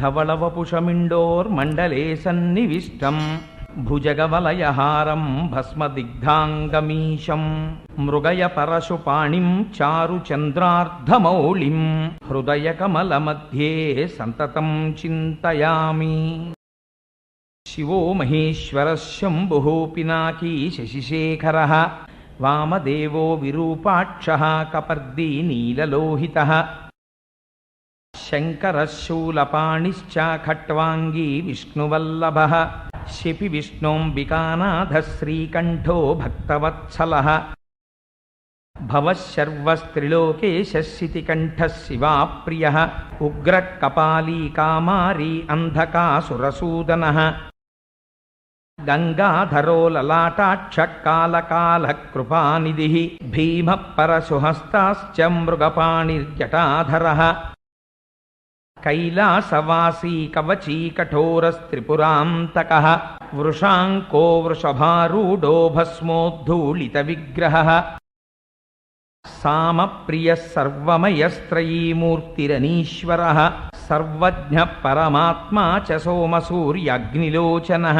धवलवपुषमिण्डोर्मण्डले सन्निविष्टम् भुजगवलयहारं भस्मदिग्धाङ्गमीशं मृगयपरशुपाणिं चारुचन्द्रार्धमौलिं हृदयकमलमध्ये सन्ततं चिन्तयामि शिवो महेश्वरः शम्भुः पिनाकी शशिशेखरः वामदेवो विरूपाक्षः कपर्दी नीललोहितः శంకరశూలపాణిశ్చాఖట్వాంగీ విష్ణువల్లభ. శిపి విష్ణోంబికానాథ శ్రీకంఠో భక్తవత్సల. భవశర్వస్త్రిలోకేశశితికంఠ శివా ప్రియ ఉగ్రకపాలీ కామారీ అంధకాసురసూదన. గంగాధరో లలాటాక్షకాలకాలకృపానిధి భీమపరసుహస్తాశ్చ మృగపాణిర్జటాధర. कैलासवासी कवची कठोरस्त्रिपुरान्तकः वृषाङ्को वृषभारूढो भस्मोद्धूलितविग्रहः। सामप्रियः सर्वमयस्त्रयीमूर्तिरनीश्वरः सर्वज्ञः परमात्मा च सोमसूर्याग्निलोचनः।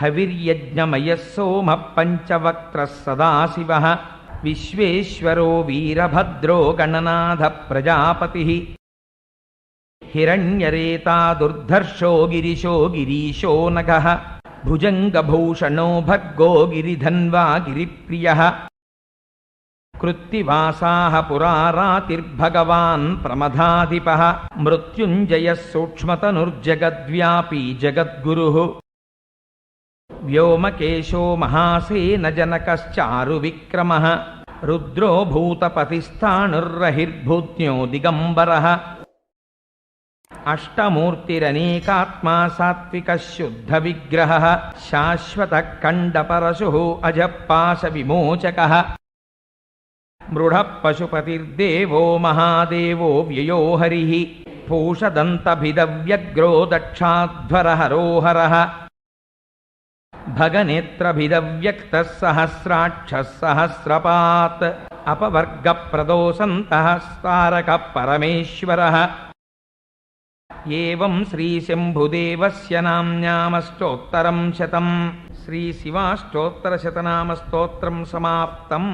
हविर्यज्ञमयः सोमः पञ्चवक्त्रः सदाशिवः विश्वेश्वरो वीरभद्रो गणनाथः प्रजापतिः हिरण्यरेता दुर्धर्षो गिरिशो गिरीशो नगः। भुजङ्गभूषणो भर्गो गिरिधन्वा गिरिप्रियः। कृत्तिवासाः पुरारातिर्भगवान् प्रमदाधिपः मृत्युञ्जयः सूक्ष्मतनुर्जगद्व्यापी जगद्गुरुः। व्योमकेशो महासेनजनकश्चारुविक्रमः रुद्रो भूतपतिस्थाणुर्रहिर्भूज्ञो दिगम्बरः अष्टमूर्तिरनेकात्मा सात्विकः शुद्धविग्रहः शाश्वतः खण्डपरशुः अजःपाशविमोचकः मृढः पशुपतिर्देवो महादेवो व्ययो हरिः पूषदन्तभिदव्यग्रो दक्षाध्वरहरोहरः भगनेत्रभिदव्यक्तः सहस्राक्षः सहस्रपात् अपवर्गप्रदोषन्तः स्तारकः परमेश्वरः एवं श्रीशम्भुदेवस्य नाम्न्यामष्टोत्तरं शतं श्रीशिवाष्टोत्तरशतनामस्तोत्रं समाप्तम्